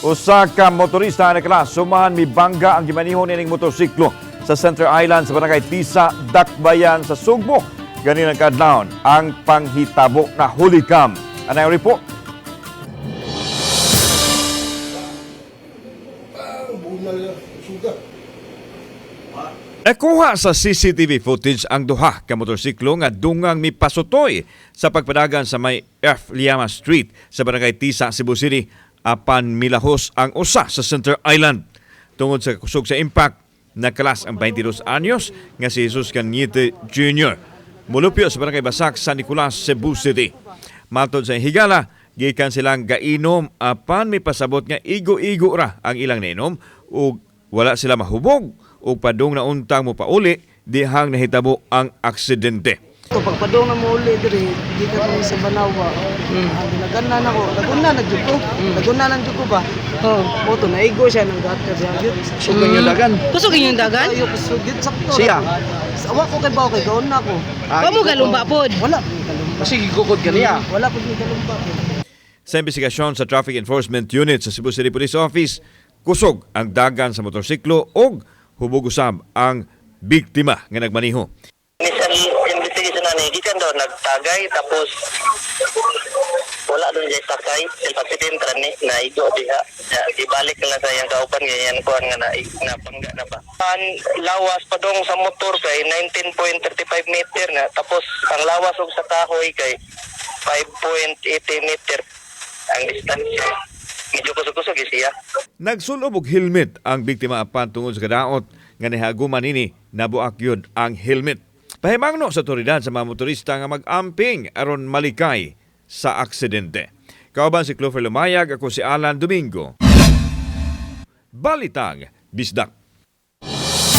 Usa ka motorista na klas sumahan mi bangga ang gimanihon ining motorsiklo sa Center Island sa barangay Tisa, Dakbayan sa Sugbo. Ganin ang kadlawon ang panghitabo na hulikam. Anay report? Nakuha sa CCTV footage ang duha ka motorsiklo nga dungang mipasutoy sa pagpadagan sa may F. Liama Street sa Barangay Tisa, Cebu City apan milahos ang usa sa Center Island. Tungod sa kusog sa impact, nakalas ang 22 anyos nga si Jesus Cañete Jr. Mulupyo sa Barangay Basak, San Nicolas, Cebu City. Matod sa higala, gikan silang gainom apan may pasabot nga igo-igo ra ang ilang nainom ug wala sila mahubog ug padung na untang mo pauli dihang nahitabo ang aksidente. Ito, pagpadong na mo uli diri, di ka kami sa Banawa. Mm. Ah, ginaganan ako. Naguna na jud ko. Naguna na jud ko ba? Oh. Moto naigo siya ng gutter siya. Yun. Sugan yung dagan. Kusugin yung dagan? Ayo kusugit sakto. Siya? Awa ko kay bawo kay gaon na ako. Wa mo galumba pod. Wala ko galumba. Sige, gukod ka niya. Wala ko galumba. Sa investigasyon sa Traffic Enforcement Unit sa Cebu City Police Office, kusog ang dagan sa motorsiklo ug hubog usab ang biktima nga nagmaniho. Na ni gikan daw nagtagay tapos wala doon siya sakay. El accident ra ni naigo diha. Ya, ibalik na sa iyang kauban ganyan ko nga na napangga na ba? Ang lawas pa dong sa motor kay 19.35 meter na tapos ang lawas og sa kahoy kay 5.80 meter ang distansya. Medyo kusog-kusog siya. Nagsulob og helmet ang biktima apan tungod sa kadaot nga nihaguman nini nabuak yun ang helmet. Pahimangno sa otoridad sa mga motorista nga mag-amping aron malikay sa aksidente. Kauban si Clover Lumayag, ako si Alan Domingo. Balitang Bisdak.